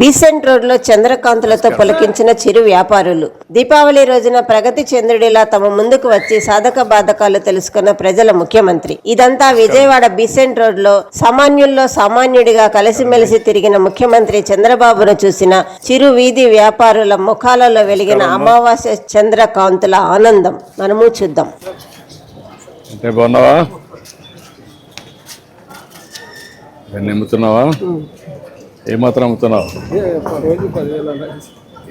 Besant రోడ్లో చంద్రకాంతులతో పులకించిన చిరు వ్యాపారులు. దీపావళి రోజున ప్రగతి చంద్రుడిలా తమ ముందుకు వచ్చి సాధక బాధకాలు తెలుసుకున్న ప్రజల ముఖ్యమంత్రి. ఇదంతా విజయవాడ బీసెంట్ రోడ్లో సామాన్యుల్లో సామాన్యుడిగా కలిసిమెలిసి తిరిగిన ముఖ్యమంత్రి చంద్రబాబును చూసిన చిరు వీధి వ్యాపారుల ముఖాలలో వెలిగిన అమావాస్య చంద్రకాంతుల ఆనందం. మనము చూద్దాం. బాగున్నావా? ఏమాత్రం అమ్ముతున్నావు?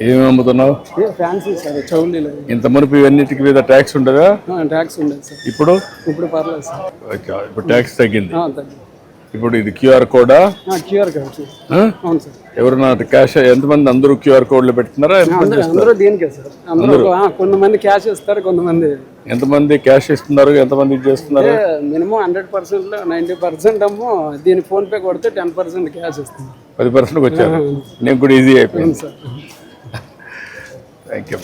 ఏమేమి అమ్ముతున్నావు? ఫ్యాన్సీ సార్ చౌలీలు ఇంత మునుపు ఇవన్నిటికి మీద ట్యాక్స్ ఉండదా? ట్యాక్స్ ఉండేది సార్. ఇప్పుడు? ఇప్పుడు పర్లేదు సార్. ఓకే, ఇప్పుడు ట్యాక్స్ తగ్గింది. ఇప్పుడు ఇది క్యూఆర్ కోడా? క్యూఆర్ ఆ? అవును సార్. క్యాష్ ఎంతమంది అందరూ క్యూఆర్ కోడ్లు పెడుతున్నారా అందరూ అందరూ దీనికే సార్. అందరూ కొంతమంది క్యాష్ ఇస్తారు కొంతమంది ఎంతమంది క్యాష్ ఇస్తున్నారు ఎంతమంది ఇది చేస్తున్నారు? Minimum hundred percent ninety percent అమ్మో దీని ఫోన్ పే కొడితే టెన్ పర్సెంట్ క్యాష్ ఇస్తుంది పది పర్సెంట్కి వచ్చారు. నేను కూడా ఈజీ అయిపోయింది సార్. థ్యాంక్ యూ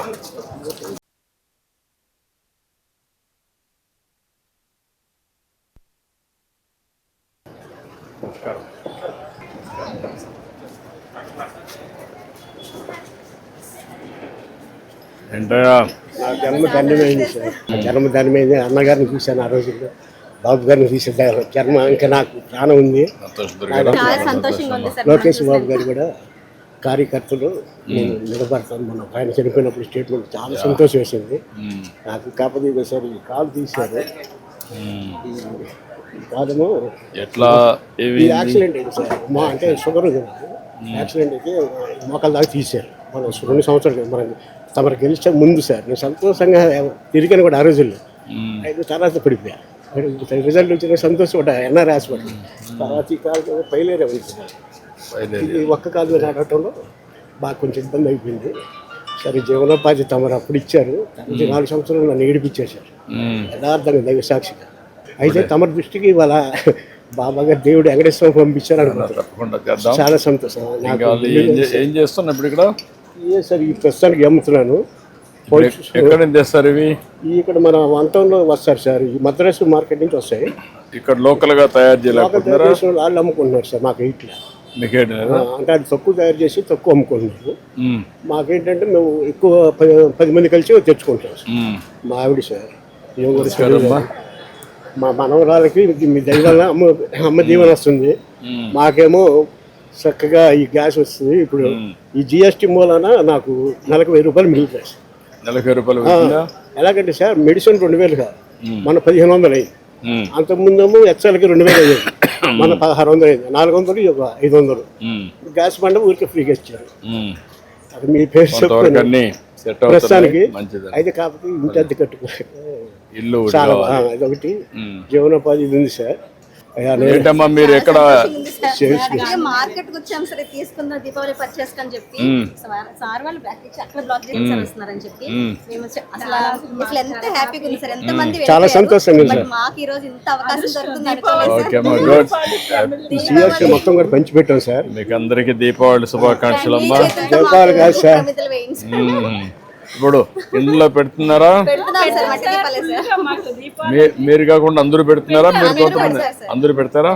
ఏంటయ్యా నా జన్మ ధన్యమైంది సార్. నా జన్మ ధన్యమైంది. అన్నగారిని చూశాను ఆ రోజుల్లో. బాబు గారిని చూసాను జన్మ ఇంకా నాకు ప్రాణం ఉంది. లోకేష్ బాబు గారు కూడా కార్యకర్తలు నేను నిలబడతాను. మన ఆయన చనిపోయినప్పుడు స్టేట్మెంట్ చాలా సంతోషం వేసింది. నాకు కాకపోతే ఇదో సార్ ఈ కాలు తీశారు. కాలము ఎట్లా యాక్సిడెంట్ అయింది సార్. మా అంటే షుగర్ యాక్సిడెంట్ అయితే మోకాల దాకా తీశారు. మనం రెండు సంవత్సరాలు మనం తమరు గెలిచే ముందు సార్. నేను సంతోషంగా తిరిగాను కూడా ఆ రోజుల్లో. ఐదు తర్వాత పడిపోయా. రిజల్ట్ వచ్చిన సంతోషం కూడా ఎన్ఆర్ హాస్పిటల్ తర్వాత ఈ కాలు బయలుదేరి. ఇది ఒక్క కాలు నడవటంలో బాగా కొంచెం ఇబ్బంది అయిపోయింది. సరే జీవనోపాధి తమరు అప్పుడు ఇచ్చారు. నాలుగు సంవత్సరాలు నన్ను ఏడిపించేశారు. యథార్థంగా దైవ సాక్షిగా. అయితే తమరి దృష్టికి ఇవాళ బాబా గారు దేవుడు వెంకటేశ్వరం పంపించారు అనుకుంటున్నాను చేద్దాం. చాలా సంతోషం. ఏం చేస్తున్నా ఇప్పుడు ఇక్కడ? ఏ సార్ ఈ ప్రస్తుతానికి అమ్ముతున్నాను ఎక్కడ నుంచి తెస్తారు ఇవి? ఇక్కడ మన వంతంలో వస్తారు సార్. ఈ మద్రాసు మార్కెట్ నుంచి వస్తాయి. ఇక్కడ లోకల్గా తయారు చేయలేకపోతున్నారా? వాళ్ళు అమ్ముకుంటున్నారు సార్ మాకు ఇట్లా? అంటే అది తక్కువ తయారు చేసి తక్కువ అమ్ముకుంటున్నారు. మ్మ్. మాకేంటంటే మేము ఎక్కువ పది మంది కలిసి తెచ్చుకుంటాం. మా ఆవిడ సార్. మా మనవరాలకి మీ దయ వల్ల అమ్మ అమ్మ దీవెన వస్తుంది. మాకేమో చక్కగా ఈ గ్యాస్ వస్తుంది. ఇప్పుడు ఈ జిఎస్టీ మూలాన నాకు నెలకు వెయ్యి రూపాయలు మిగులుతాయి సార్. నలభై రూపాయలు ఎలాగంటే సార్ మెడిసిన్ రెండు వేలు కాదు. మన పదిహేను వందలు మ్మ్. అంతకుముందేమో ఎక్సెల్కి రెండు వేలు అయ్యేది మన పదహారు వందలు అయింది. నాలుగు వందలు ఒక ఐదు వందలు. గ్యాస్ బండ ఊరికి ఫ్రీగా ఇచ్చారు. అది మీ పేరు చెప్తాను సెట్ ప్రస్తుతానికి అయితే కాకపోతే ఇంటి అద్దె కట్టుకో. ఇల్లు ఒకటి. జీవనోపాధి ఇది ఉంది సార్. ఏంటమ్మా మీరు ఎక్కడ మార్కెట్కి వచ్చాం సరే తీసుకుందాం దీపావళి పర్చేస్ అని చెప్పి. సార్- వాళ్ళు ఇచ్చి అక్కడ బ్లాక్ చేసి వస్తున్నారని చెప్పి. మ్మ్. అసలు అసలు ఎంత హ్యాపీగా ఉంది సార్ ఎంత మంది చాలా. సంతోషంగా ఉంది. మాకు ఈ రోజు ఇంత అవకాశం దొరుకుతుంది మొత్తం కూడా పంచిపెట్టాం సార్. మీకు అందరికి దీపావళి శుభాకాంక్షలు అమ్మా. దీపావళి కాదు సార్. ఇప్పుడు ఇందులో పెడుతున్నారా? మీరు కాకుండా అందరూ పెడుతున్నారా? మీరు కొంతమంది. అందరూ పెడతారా?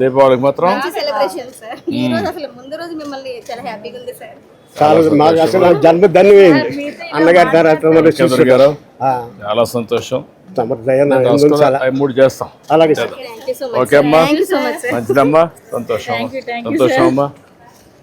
దీపావళికి మాత్రం? మంచి సెలబ్రేషన్ సార్. ఈ రోజు అసలు ముందు రోజు మిమ్మల్ని చాలా హ్యాపీగా ఉంది సార్. చాలా మాకు అసలు జన్మ ధన్యమైంది. అన్నగారి తర్వాత. గారు ఆ, చాలా సంతోషం. మూడు చేస్తాం. అలాగే sir thank you so much okay అమ్మా. మంచిదమ్మా. సంతోషం. సంతోషం అమ్మా.